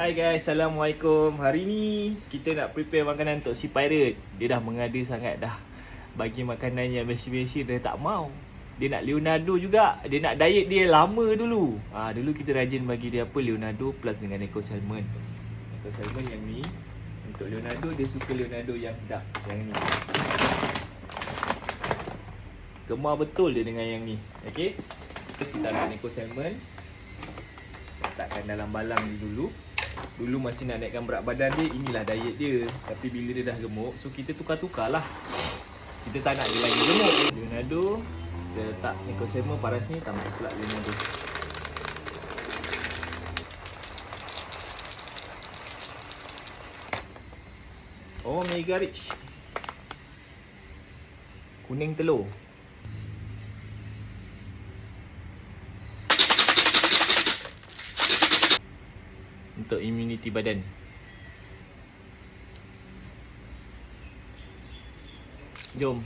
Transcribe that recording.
Hai guys, Assalamualaikum. Hari ni kita nak prepare makanan untuk si pirate. Dia dah mengada sangat dah. Bagi makanan yang biasa-biasa dia tak mau. Dia nak Leonardo juga. Dia nak diet dia lama dulu. Ha, Dulu kita rajin bagi dia apa? Leonardo plus dengan Eco Salmon. Eco Salmon yang ni Untuk Leonardo dia suka Leonardo yang dark Yang ni. Gemar betul dia dengan yang ni. Okay Terus kita ambil Eco Salmon. Letakkan dalam balang ni dulu Dulu masih nak naikkan berat badan dia Inilah diet dia. Tapi bila dia dah gemuk So kita tukar-tukar lah Kita tak nak dia lagi gemuk. Leonardo Kita letak Nicosema paras ni Tambah pula Leonardo. Oh mega rich. Kuning telur untuk immunity badan. Jom